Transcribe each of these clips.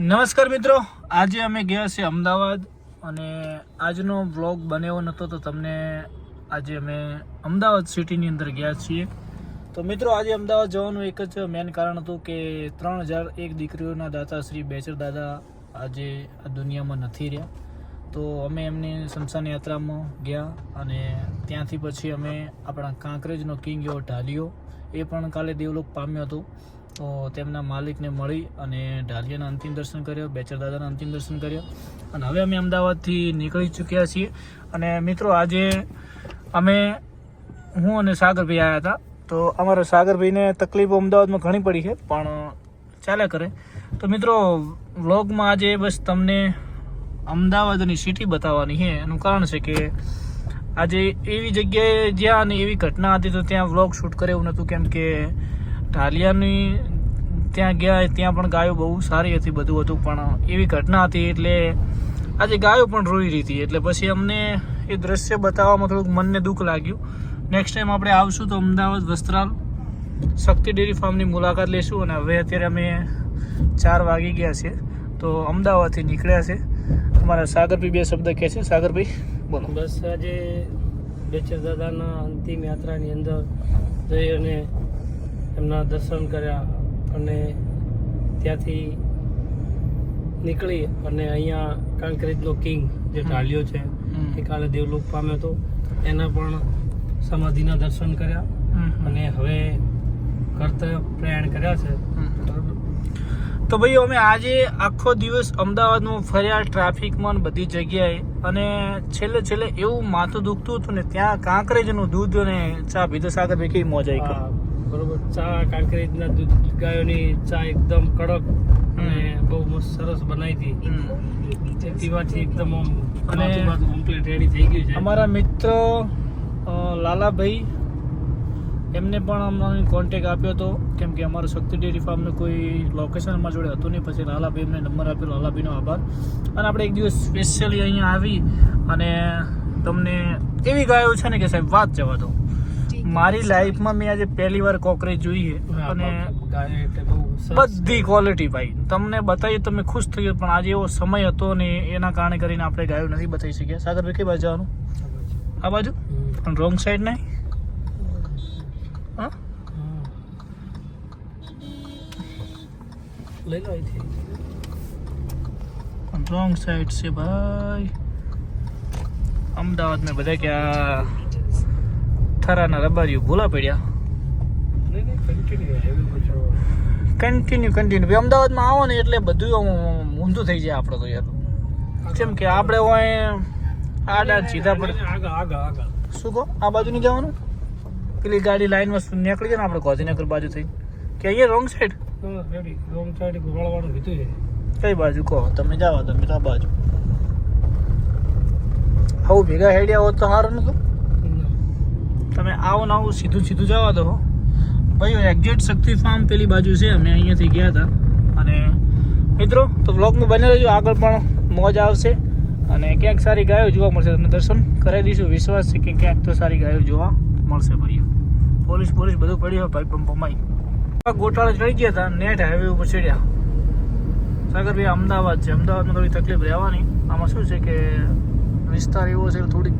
નમસ્કાર મિત્રો. આજે અમે ગયા છીએ અમદાવાદ અને આજનો વ્લોગ બનેવો નહોતો તો તમને આજે અમે અમદાવાદ સિટીની અંદર ગયા છીએ. તો મિત્રો, આજે અમદાવાદ જવાનું એક જ મેન કારણ હતું કે ત્રણ હજાર એક દીકરીઓના દાતા શ્રી બેચર દાદા આજે આ દુનિયામાં નથી રહ્યા. તો અમે એમની શમશાન યાત્રામાં ગયા અને ત્યાંથી પછી અમે આપણા કાંકરેજનો કિંગ એવો ઢાલિયો, એ પણ કાલે દેવલોક પામ્યો હતો. તો તેમના માલિકને મળી અને ઢાલિયાના અંતિમ દર્શન કર્યો, બેચર દાદાના અંતિમ દર્શન કર્યા. અને હવે અમે અમદાવાદથી નીકળી ચૂક્યા છીએ. અને મિત્રો, આજે અમે હું અને સાગરભાઈ આવ્યા હતા. તો અમારા સાગરભાઈને તકલીફો અમદાવાદમાં ઘણી પડી છે, પણ ચાલ્યા કરે. તો મિત્રો, વ્લોગમાં આજે બસ તમને અમદાવાદની સિટી બતાવવાની છે. એનું કારણ છે કે આજે એવી જગ્યાએ જ્યાં અને એવી ઘટના હતી તો ત્યાં વ્લોગ શૂટ કરે એવું નહોતું. કેમ કે ઢાલિયાની ત્યાં ગયા, ત્યાં પણ ગાયો બહુ સારી હતી, બધું હતું, પણ એવી ઘટના હતી એટલે આજે ગાયો પણ રોઈ રહી હતી. એટલે પછી અમને એ દ્રશ્ય બતાવવામાં થોડુંક મનને દુઃખ લાગ્યું. નેક્સ્ટ ટાઈમ આપણે આવશું તો અમદાવાદ વસ્ત્રાલ શક્તિ ડેરી ફાર્મની મુલાકાત લઈશું અને હવે અત્યારે અમે ચાર વાગી ગયા છે તો અમદાવાદથી નીકળ્યા છે. અમારા સાગરભાઈ બે શબ્દ કહે છે. સાગરભાઈ, બોલો. બસ આજે બેચર દાદાના અંતિમ યાત્રાની અંદર જઈ અને એમના દર્શન કર્યા. અને ત્યાંથી નીકળી અને અહીંયા કાંકરેજનો કિંગ જે ઢાલિયો છે એ કાલે દેવલોક પામ્યો હતો. એના પણ સમાધિના દર્શન કર્યા. અને હવે ઘર પ્રયાણ કર્યા છે. તો ભાઈ અમે આજે આખો દિવસ અમદાવાદમાં ફર્યા ટ્રાફિકમાં બધી જગ્યાએ અને છેલ્લે છેલ્લે એવું માથું દુખતું હતું ને ત્યાં કાંકરેજનું દૂધ અને ચા પીધો સાગર કેવી મોજ આવી બરોબર? ચા કાંકરેજના દૂધ ગાયોની ચા એકદમ કડક અને બહુ મસ્ત સરસ બનાવી હતી. પીવાથી એકદમ અને કમ્પ્લીટ રેડી થઈ ગયું છે. અમારા મિત્ર લાલાભાઈ એમને પણ અમને કોન્ટેક આપ્યો હતો. કેમ કે અમારું શક્તિ ડેરી ફાર્મનું કોઈ લોકેશન અમારા જોડે હતું નહીં. પછી લાલાભાઈ એમને નંબર આપ્યો. લાલાભાઈનો આભાર. અને આપણે એક દિવસ સ્પેશિયલી અહીંયા આવી અને તમને એવી ગાયો છે ને કે સાહેબ વાત જવા દો. મારી લાઈફમાં મેં આજે પહેલી વાર કોકરેજ જોઈ છે. અને. બધી ક્વોલિટી ભાઈ. તમને બતાવી તમે ખુશ થઈ ગયો પણ આજે એવો સમય હતો ને એના કારણે કરીને આપણે ગાયો નથી બતાવી શક્યા સાગરભાઈ કઈ બાજુ જવાનું આ બાજુ? પણ રોંગ સાઈડ નહીં હા? લઈ લો અહીંથી. પણ રોંગ સાઈડ છે ભાઈ. અમદાવાદ મેં બધા ક્યાં થરાના રબારીઓ ભૂલા પડ્યા. કન્ટિન્યુ કન્ટિન્યુ અમદાવાદમાં આવો ને એટલે બધું ઊંધું થઈ જાય આપણે તો યાર. કેમ કે આપણે હોય આડા સીધા પડે. શું કહો? આ બાજુ નહીં જવાનું? પેલી ગાડી લાઈનમાં નીકળી જાય ને આપણે ગાંધીનગર બાજુ થઈ કે અહીંયા રોંગ સાઈડ રોંગ સાઈડ ગોળવાળું કીધું છે. કઈ બાજુ કહો? તમે જાઓ તમે તો આ બાજુ. આવું ભેગા હેડ્યા હોત તો સારું નતું. તમે આવો ને આવું, સીધું સીધું જવા દો. ભાઈ એક્ઝેક્ટ શક્તિ ફાર્મ પેલી બાજુ છે, અમે અહીંયાથી ગયા હતા. અને મિત્રો, તો બ્લોગમાં બને રહેજો, આગળ પણ મોજ આવશે. અને ક્યાંક સારી ગાયો જોવા મળશે. તમને દર્શન કરાવી દઈશું. વિશ્વાસ છે કે ક્યાંક તો સારી ગાયો જોવા મળશે ભાઈઓ પોલીસ પોલીસ બધું પડ્યું હોય ભાઈ પંપમાં ગોટાળા ચડી ગયા હતા. નેટ હાઈવે ઉપર ચડ્યા. સાગરભાઈ, અમદાવાદ છે. અમદાવાદમાં થોડી તકલીફ રહેવાની. આમાં શું છે કે વિસ્તાર એવો છે થોડીક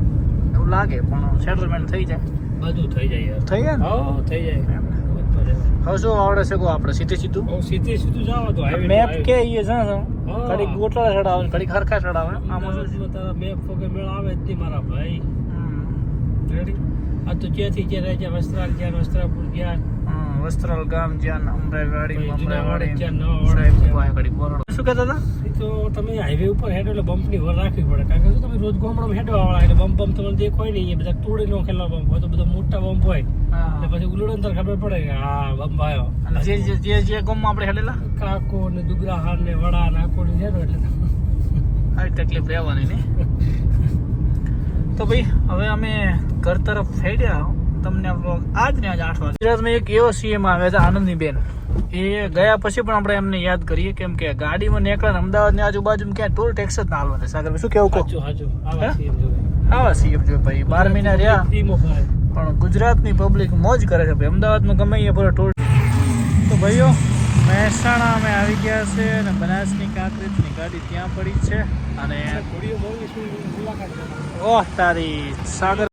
એવું લાગે, પણ સેટલમેન્ટ થઈ જાય. બધું થઈ જાય થઈ જાય ને? હા થઈ જાય. હવે શું આવડે છે કો આપણે? સીધે સીધું બહુ સીધે સીધું જાવ તો મેપ. કે એ છે ને હા. કડીક ચડાવે ને કડીક હરખા ચડાવે. આમાં શું તારા મેપ વગર મેળ આવે જ નહીં મારા ભાઈ. રેડી? આ તો જ્યાંથી જ્યાં રહે છે વસ્ત્રાલ જ્યાં વસ્ત્રાપુર હમ, વસ્ત્રાલ ગામ જ્યાં અમરાઈવાડી અમરાઈવાડી જ્યાં નવાવાડા જ્યાં. બોરડો શું કહેતા હતા? તો તમે હાઈવે ઉપર હેડો એટલે બમ્પની વર રાખવી પડે. કારણ કે શું તમે રોજ ગામડામાં હેડવા વાળા એટલે બમ્પ બમ્પ તમને દેખાય નહીં. બધા તોડી નો ખેલા બમ્પ હોય તો બધા મોટા બમ્પ હોય. એટલે. પછી ઉલડો તારે ખબર પડે કે હા બમ્પ આવ્યો. અને જે જે જે જે ગામમાં આપણે હેડેલા? કાકો ને દુગરાહાર ને વડા ને આકો ને હેડો એટલે આવી તકલીફ રહેવાની ને તો ભાઈ હવે અમે ઘર તરફ ફેર્યા તમને આ આજ ને આજ આઠ વાગે. ગુજરાતમાં એક એવો સીએમ આવ્યા હતા આનંદીબેન. એ ગયા પછી પણ આપણે એમને યાદ કરીએ કેમ કે ગાડીમાં નીકળે ને અમદાવાદની આજુબાજુ ક્યાં ટોલ ટેક્સ જ ના હાલવા સાગર શું કેવું કહું? આવા સીએમ જોવે. આવા સીએમ જો ભાઈ. બાર મહિના રહ્યા. પણ ગુજરાતની પબ્લિક મોજ કરે છે ભાઈ. અમદાવાદમાં ગમે એ પર ટોલ તો ભાઈઓ મહેસાણા અમે આવી ગયા છે અને બનાસની કાંકરેજની ગાડી ત્યાં પડી છે. અને ઓહ તારી સાગર